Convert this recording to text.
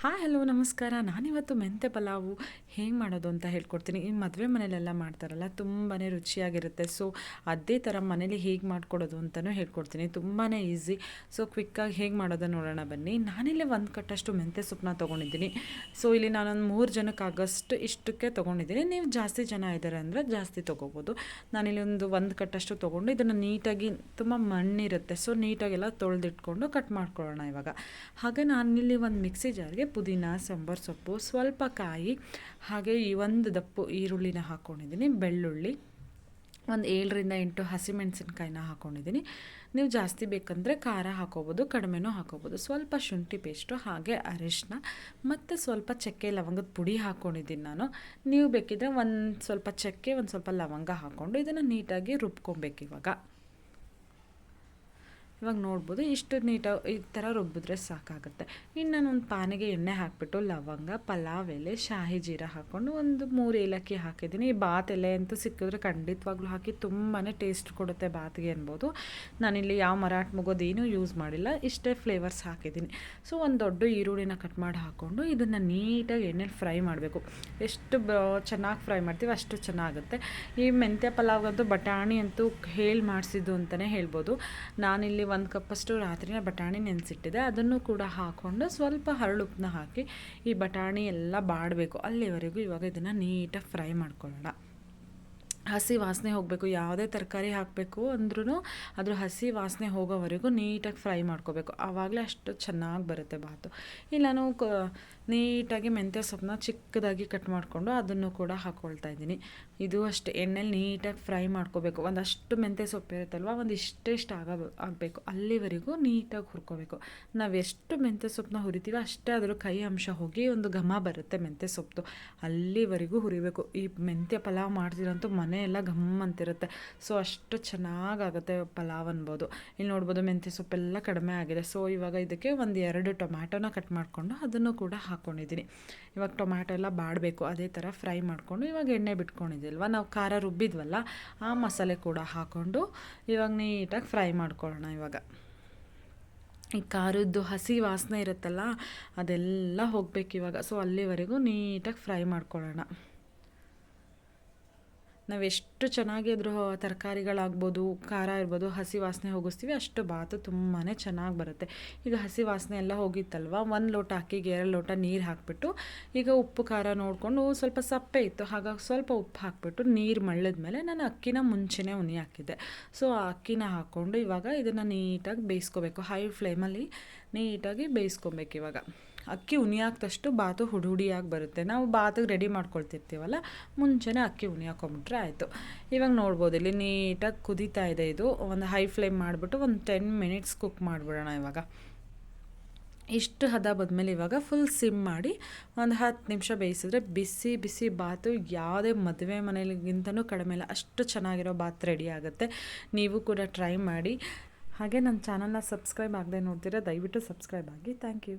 Hi hello ನಮಸ್ಕಾರ. ನಾನಿವತ್ತು ಮೆಂತೆ ಪಲಾವು ಹೇಗೆ ಮಾಡೋದು ಅಂತ ಹೇಳ್ಕೊಡ್ತೀನಿ. ಈ ಮದುವೆ ಮನೇಲೆಲ್ಲ ಮಾಡ್ತಾರಲ್ಲ ತುಂಬಾ ರುಚಿಯಾಗಿರುತ್ತೆ. ಸೊ ಅದೇ ಥರ ಮನೇಲಿ ಹೇಗೆ ಮಾಡ್ಕೊಡೋದು ಅಂತಲೂ ಹೇಳ್ಕೊಡ್ತೀನಿ. ತುಂಬಾ ಈಸಿ. ಸೊ ಕ್ವಿಕ್ಕಾಗಿ ಹೇಗೆ ಮಾಡೋದು ನೋಡೋಣ ಬನ್ನಿ. ನಾನಿಲ್ಲಿ ಒಂದು ಕಟ್ಟಷ್ಟು ಮೆಂತೆ ಸೊಪ್ಪನ್ನ ತೊಗೊಂಡಿದ್ದೀನಿ. ಸೊ ಇಲ್ಲಿ ನಾನೊಂದು ಮೂರು ಜನಕ್ಕಾಗಷ್ಟು ಇಷ್ಟಕ್ಕೆ ತೊಗೊಂಡಿದ್ದೀನಿ. ನೀವು ಜಾಸ್ತಿ ಜನ ಇದ್ದಾರೆ ಅಂದರೆ ಜಾಸ್ತಿ ತೊಗೋಬೋದು. ನಾನಿಲ್ಲಿ ಒಂದು ಒಂದು ಕಟ್ಟಷ್ಟು ತೊಗೊಂಡು ಇದನ್ನು ನೀಟಾಗಿ ತುಂಬ ಮಣ್ಣಿರುತ್ತೆ. ಸೊ ನೀಟಾಗೆಲ್ಲ ತೊಳೆದಿಟ್ಕೊಂಡು ಕಟ್ ಮಾಡ್ಕೊಳ್ಳೋಣ ಇವಾಗ. ಹಾಗೆ ನಾನಿಲ್ಲಿ ಒಂದು ಮಿಕ್ಸಿ ಜಾರ್ಗೆ ಪುದೀನ, ಸಾಂಬಾರು ಸೊಪ್ಪು, ಸ್ವಲ್ಪ ಕಾಯಿ, ಹಾಗೆ ಈ ಒಂದು ದಪ್ಪು ಈರುಳ್ಳಿನ ಹಾಕ್ಕೊಂಡಿದ್ದೀನಿ ಬೆಳ್ಳುಳ್ಳಿ, ಒಂದು ಏಳರಿಂದ ಎಂಟು ಹಸಿಮೆಣಸಿನ್ಕಾಯಿನ ಹಾಕ್ಕೊಂಡಿದ್ದೀನಿ ನೀವು ಜಾಸ್ತಿ ಬೇಕಂದರೆ ಖಾರ ಹಾಕೋಬೋದು, ಕಡಿಮೆನೂ ಹಾಕೋಬೋದು. ಸ್ವಲ್ಪ ಶುಂಠಿ ಪೇಸ್ಟು, ಹಾಗೆ ಅರಿಶಿನ ಮತ್ತು ಸ್ವಲ್ಪ ಚಕ್ಕೆ ಲವಂಗದ ಪುಡಿ ಹಾಕ್ಕೊಂಡಿದ್ದೀನಿ ನಾನು. ನೀವು ಬೇಕಿದ್ರೆ ಒಂದು ಸ್ವಲ್ಪ ಚಕ್ಕೆ, ಒಂದು ಸ್ವಲ್ಪ ಲವಂಗ ಹಾಕ್ಕೊಂಡು ಇದನ್ನು ನೀಟಾಗಿ ರುಬ್ಕೊಬೇಕು ಇವಾಗ ನೋಡ್ಬೋದು ಇಷ್ಟು ನೀಟಾಗಿ ಈ ಥರ ರುಬ್ಬಿದ್ರೆ ಸಾಕಾಗುತ್ತೆ. ಇನ್ನು ನಾನು ಒಂದು ಪಾನಿಗೆ ಎಣ್ಣೆ ಹಾಕಿಬಿಟ್ಟು ಲವಂಗ, ಪಲಾವ್ ಎಲೆ, ಶಾಹಿ ಜೀರ ಹಾಕ್ಕೊಂಡು ಒಂದು ಮೂರು ಏಲಕ್ಕಿ ಹಾಕಿದ್ದೀನಿ. ಈ ಬಾತ್ ಎಲೆ ಅಂತೂ ಸಿಕ್ಕಿದ್ರೆ ಖಂಡಿತವಾಗ್ಲೂ ಹಾಕಿ ತುಂಬಾ ಟೇಸ್ಟ್ ಕೊಡುತ್ತೆ ಬಾತ್ಗೆ ಅನ್ಬೋದು. ನಾನಿಲ್ಲಿ ಯಾವ ಮರಾಠ ಮುಗೋದೇನು ಯೂಸ್ ಮಾಡಿಲ್ಲ, ಇಷ್ಟೇ ಫ್ಲೇವರ್ಸ್ ಹಾಕಿದ್ದೀನಿ. ಸೊ ಒಂದು ದೊಡ್ಡ ಈರುಳ್ಳಿನ ಕಟ್ ಮಾಡಿ ಹಾಕ್ಕೊಂಡು ಇದನ್ನು ನೀಟಾಗಿ ಎಣ್ಣೆಲಿ ಫ್ರೈ ಮಾಡಬೇಕು. ಎಷ್ಟು ಚೆನ್ನಾಗಿ ಫ್ರೈ ಮಾಡ್ತೀವಿ ಅಷ್ಟು ಚೆನ್ನಾಗುತ್ತೆ. ಈ ಮೆಂತ್ಯ ಪಲಾವ್ಗಂತೂ ಬಟಾಣಿ ಅಂತೂ ಹೇಳಿ ಮಾಡಿಸಿದ್ದು ಅಂತಲೇ ಹೇಳ್ಬೋದು. ನಾನಿಲ್ಲಿ ಒಂದು ಕಪ್ಪಷ್ಟು ರಾತ್ರಿನ ಬಟಾಣಿ ನೆನೆಸಿಟ್ಟಿದೆ. ಅದನ್ನು ಕೂಡ ಹಾಕ್ಕೊಂಡು ಸ್ವಲ್ಪ ಹರಳುಪ್ಪನ್ನ ಹಾಕಿ ಈ ಬಟಾಣಿ ಎಲ್ಲ ಬಾಡಬೇಕು. ಅಲ್ಲಿವರೆಗೂ ಇವಾಗ ಇದನ್ನು ನೀಟಾಗಿ ಫ್ರೈ ಮಾಡ್ಕೊಳ್ಳೋಣ. ಹಸಿ ವಾಸನೆ ಹೋಗಬೇಕು. ಯಾವುದೇ ತರಕಾರಿ ಹಾಕಬೇಕು ಅಂದ್ರೂ ಅದ್ರ ಹಸಿ ವಾಸನೆ ಹೋಗೋವರೆಗೂ ನೀಟಾಗಿ ಫ್ರೈ ಮಾಡ್ಕೋಬೇಕು. ಆವಾಗಲೇ ಅಷ್ಟು ಚೆನ್ನಾಗಿ ಬರುತ್ತೆ ಬಾತು. ಇಲ್ಲ ನಾನು ನೀಟಾಗಿ ಮೆಂತ್ಯ ಸೊಪ್ಪನ್ನ ಚಿಕ್ಕದಾಗಿ ಕಟ್ ಮಾಡಿಕೊಂಡು ಅದನ್ನು ಕೂಡ ಹಾಕ್ಕೊಳ್ತಾ ಇದ್ದೀನಿ. ಇದು ಅಷ್ಟೇ, ಎಣ್ಣೆಲಿ ನೀಟಾಗಿ ಫ್ರೈ ಮಾಡ್ಕೋಬೇಕು. ಒಂದಷ್ಟು ಮೆಂತ್ಯ ಸೊಪ್ಪು ಇರುತ್ತಲ್ವ ಒಂದು ಇಷ್ಟೆಷ್ಟು ಆಗ ಆಗಬೇಕು. ಅಲ್ಲಿವರೆಗೂ ನೀಟಾಗಿ ಹುರ್ಕೋಬೇಕು. ನಾವು ಎಷ್ಟು ಮೆಂತ್ಯ ಸೊಪ್ಪನ್ನ ಹುರಿತೀವಿ ಅಷ್ಟೇ ಅದರ ಕೈ ಅಂಶ ಹೋಗಿ ಒಂದು ಘಮ ಬರುತ್ತೆ ಮೆಂತ್ಯ ಸೊಪ್ಪು. ಅಲ್ಲಿವರೆಗೂ ಹುರಿಬೇಕು. ಈ ಮೆಂತ್ಯ ಪಲಾವ್ ಮಾಡ್ತಿರೋಂಥ ಮನೆ ಎಲ್ಲ ಘಮ್ ಅಂತಿರುತ್ತೆ. ಸೊ, ಅಷ್ಟು ಚೆನ್ನಾಗಾಗುತ್ತೆ ಪಲಾವ್ ಅನ್ಬೋದು. ಇಲ್ಲಿ ನೋಡ್ಬೋದು ಮೆಂತ್ಯ ಸೊಪ್ಪೆಲ್ಲ ಕಡಿಮೆ ಆಗಿದೆ. ಸೊ, ಇವಾಗ ಇದಕ್ಕೆ ಒಂದು ಎರಡು ಟೊಮ್ಯಾಟೊನ ಕಟ್ ಮಾಡಿಕೊಂಡು ಅದನ್ನು ಕೂಡ ಹಾಕ್ಕೊಂಡಿದ್ದೀನಿ ಇವಾಗ ಟೊಮ್ಯಾಟೊ ಎಲ್ಲ ಬಾಡಬೇಕು, ಅದೇ ಥರ ಫ್ರೈ ಮಾಡಿಕೊಂಡು ಇವಾಗ ಎಣ್ಣೆ ಬಿಟ್ಕೊಂಡಿದ್ದಿಲ್ವ ನಾವು ಖಾರ ರುಬ್ಬಿದ್ವಲ್ಲ, ಆ ಮಸಾಲೆ ಕೂಡ ಹಾಕ್ಕೊಂಡು ಇವಾಗ ನೀಟಾಗಿ ಫ್ರೈ ಮಾಡ್ಕೊಳ್ಳೋಣ ಇವಾಗ. ಈ ಖಾರದ್ದು ಹಸಿ ವಾಸನೆ ಇರುತ್ತಲ್ಲ, ಅದೆಲ್ಲ ಹೋಗ್ಬೇಕು ಇವಾಗ. ಸೊ ಅಲ್ಲಿವರೆಗೂ ನೀಟಾಗಿ ಫ್ರೈ ಮಾಡ್ಕೊಳ್ಳೋಣ. ನಾವು ಎಷ್ಟು ಚೆನ್ನಾಗಿ ಅದ್ರ ತರಕಾರಿಗಳಾಗ್ಬೋದು, ಖಾರ ಇರ್ಬೋದು, ಹಸಿ ವಾಸನೆ ಹೋಗಿಸ್ತೀವಿ, ಅಷ್ಟು ಬಾತು ತುಂಬಾ ಚೆನ್ನಾಗಿ ಬರುತ್ತೆ. ಈಗ ಹಸಿ ವಾಸನೆ ಎಲ್ಲ ಹೋಗಿತ್ತಲ್ವ, ಒಂದು ಲೋಟ ಅಕ್ಕಿಗೆ ಎರಡು ಲೋಟ ನೀರು ಹಾಕಿಬಿಟ್ಟು, ಈಗ ಉಪ್ಪು, ಖಾರ ನೋಡಿಕೊಂಡು ಸ್ವಲ್ಪ ಸಪ್ಪೆ ಇತ್ತು, ಹಾಗಾಗಿ ಸ್ವಲ್ಪ ಉಪ್ಪು ಹಾಕಿಬಿಟ್ಟು ನೀರು ಮಳ್ಳಿದ್ಮೇಲೆ ನಾನು ಅಕ್ಕಿನ ಮುಂಚೆನೇ ಉನಿ ಹಾಕಿದ್ದೆ. ಸೊ, ಆ ಅಕ್ಕಿನ ಹಾಕ್ಕೊಂಡು ಇವಾಗ ಇದನ್ನು ನೀಟಾಗಿ ಬೇಯಿಸ್ಕೋಬೇಕು, ಹೈ ಫ್ಲೇಮಲ್ಲಿ ನೀಟಾಗಿ ಬೇಯಿಸ್ಕೊಬೇಕು ಇವಾಗ. ಅಕ್ಕಿ ಉನಿ ಹಾಕಿದಷ್ಟು ಬಾತು ಹುಡು ಹುಡಿಯಾಗಿ ಬರುತ್ತೆ. ನಾವು ಬಾತಿಗೆ ರೆಡಿ ಮಾಡ್ಕೊಳ್ತಿರ್ತೀವಲ್ಲ, ಮುಂಚೆನೇ ಅಕ್ಕಿ ಉನಿ ಹಾಕೊಂಬಿಟ್ರೆ ಆಯಿತು. ಇವಾಗ ನೋಡ್ಬೋದು, ಇಲ್ಲಿ ನೀಟಾಗಿ ಕುದೀತಾ ಇದೆ ಇದು. ಒಂದು ಹೈ ಫ್ಲೇಮ್ ಮಾಡಿಬಿಟ್ಟು ಒಂದು ಟೆನ್ ಮಿನಿಟ್ಸ್ ಕುಕ್ ಮಾಡಿಬಿಡೋಣ ಇವಾಗ. ಇಷ್ಟು ಹದ ಬಂದಮೇಲೆ ಇವಾಗ ಫುಲ್ ಸಿಮ್ ಮಾಡಿ ಒಂದು ಹತ್ತು ನಿಮಿಷ ಬೇಯಿಸಿದ್ರೆ ಬಿಸಿ ಬಿಸಿ ಬಾತು ಯಾವುದೇ ಮದುವೆ ಮನೆಯಲ್ಲಿಗಿಂತನೂ ಕಡಿಮೆ ಇಲ್ಲ. ಅಷ್ಟು ಚೆನ್ನಾಗಿರೋ ಬಾತ್ ರೆಡಿ ಆಗುತ್ತೆ. ನೀವು ಕೂಡ ಟ್ರೈ ಮಾಡಿ. ಹಾಗೆ ನನ್ನ ಚಾನಲ್ನ ಸಬ್ಸ್ಕ್ರೈಬ್ ಆಗದೆ ನೋಡ್ತೀರಾ, ದಯವಿಟ್ಟು ಸಬ್ಸ್ಕ್ರೈಬ್ ಆಗಿ. Thank you